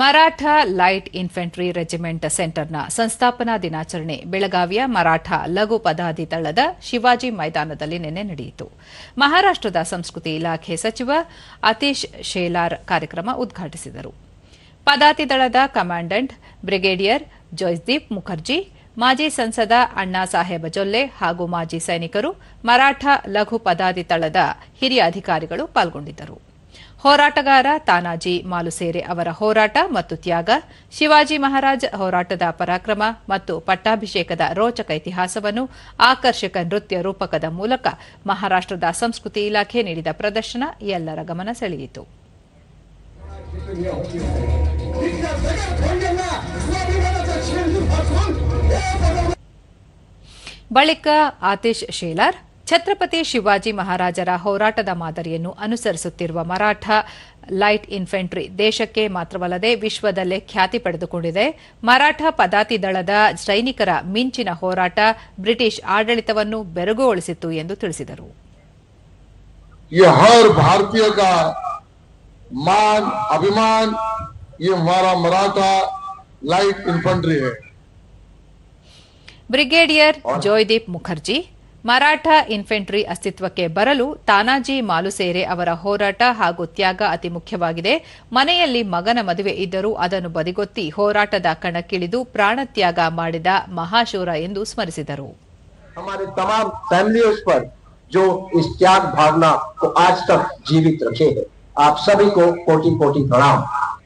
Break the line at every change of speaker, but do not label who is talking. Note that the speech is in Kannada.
ಮರಾಠ ಲೈಟ್ ಇನ್ಫೆಂಟ್ರಿ ರೆಜಿಮೆಂಟ್ ಸೆಂಟರ್ನ ಸಂಸ್ಥಾಪನಾ ದಿನಾಚರಣೆ ಬೆಳಗಾವಿಯ ಮರಾಠ ಲಘು ಪದಾತಿ ದಳದ ಶಿವಾಜಿ ಮೈದಾನದಲ್ಲಿ ನಿನ್ನೆ ನಡೆಯಿತು. ಮಹಾರಾಷ್ಟದ ಸಂಸ್ಕೃತಿ ಇಲಾಖೆ ಸಚಿವ ಅತೀಶ್ ಶೇಲಾರ್ ಕಾರ್ಯಕ್ರಮ ಉದ್ಘಾಟಿಸಿದರು. ಪದಾತಿ ದಳದ ಕಮಾಂಡೆಂಟ್ ಬ್ರಿಗೇಡಿಯರ್ ಜೋಯ್ದೀಪ್ ಮುಖರ್ಜಿ, ಮಾಜಿ ಸಂಸದ ಅಣ್ಣಾ ಸಾಹೇಬ ಜೊಲ್ಲೆ ಹಾಗೂ ಮಾಜಿ ಸೈನಿಕರು ಮರಾಠ ಲಘು ಪದಾತಿ ದಳದ ಹಿರಿಯ ಅಧಿಕಾರಿಗಳು ಪಾಲ್ಗೊಂಡಿದ್ದರು. ಹೋರಾಟಗಾರ ತಾನಾಜಿ ಮಾಲುಸೇರೆ ಅವರ ಹೋರಾಟ ಮತ್ತು ತ್ಯಾಗ, ಶಿವಾಜಿ ಮಹಾರಾಜ್ ಹೋರಾಟದ ಪರಾಕ್ರಮ ಮತ್ತು ಪಟ್ಟಾಭಿಷೇಕದ ರೋಚಕ ಇತಿಹಾಸವನ್ನು ಆಕರ್ಷಕ ನೃತ್ಯ ರೂಪಕದ ಮೂಲಕ ಮಹಾರಾಷ್ಟದ ಸಂಸ್ಕೃತಿ ಇಲಾಖೆ ನೀಡಿದ ಪ್ರದರ್ಶನ ಎಲ್ಲರ ಗಮನ ಸೆಳೆಯಿತು. ಬಳಿಕ ಆತಿಶ್ ಶೇಲಾರ್ ಛತ್ರಪತಿ ಶಿವಾಜಿ ಮಹಾರಾಜರ ಹೋರಾಟದ ಮಾದರಿಯನ್ನು ಅನುಸರಿಸುತ್ತಿರುವ ಮರಾಠ ಲೈಟ್ ಇನ್ಫೆಂಟ್ರಿ ದೇಶಕ್ಕೆ ಮಾತ್ರವಲ್ಲದೆ ವಿಶ್ವದಲ್ಲೇ ಖ್ಯಾತಿ ಪಡೆದುಕೊಂಡಿದೆ. ಮರಾಠ ಪದಾತಿ ದಳದ ಸೈನಿಕರ ಮಿಂಚಿನ ಹೋರಾಟ ಬ್ರಿಟಿಷ್ ಆಡಳಿತವನ್ನು ಬೆರಗುಗೊಳಿಸಿತ್ತು ಎಂದು ತಿಳಿಸಿದರು. ಬ್ರಿಗೇಡಿಯರ್ ಜೋಯ್ದೀಪ್ ಮುಖರ್ಜಿ ಮರಾಠ ಇನ್ಫೆಂಟ್ರಿ ಅಸ್ತಿತ್ವಕ್ಕೆ ಬರಲು ತಾನಾಜಿ ಮಾಲುಸೇರೆ ಅವರ ಹೋರಾಟ ಹಾಗೂ ತ್ಯಾಗ ಅತಿ ಮುಖ್ಯವಾಗಿದೆ. ಮನೆಯಲ್ಲಿ ಮಗನ ಮದುವೆ ಇದ್ದರೂ ಅದನ್ನು ಬದಿಗೊತ್ತಿ ಹೋರಾಟದ ಕಣಕ್ಕಿಳಿದು ಪ್ರಾಣತ್ಯಾಗ ಮಾಡಿದ ಮಹಾಶೂರ ಎಂದು ಸ್ಮರಿಸಿದರು.
ಜೀವಿತ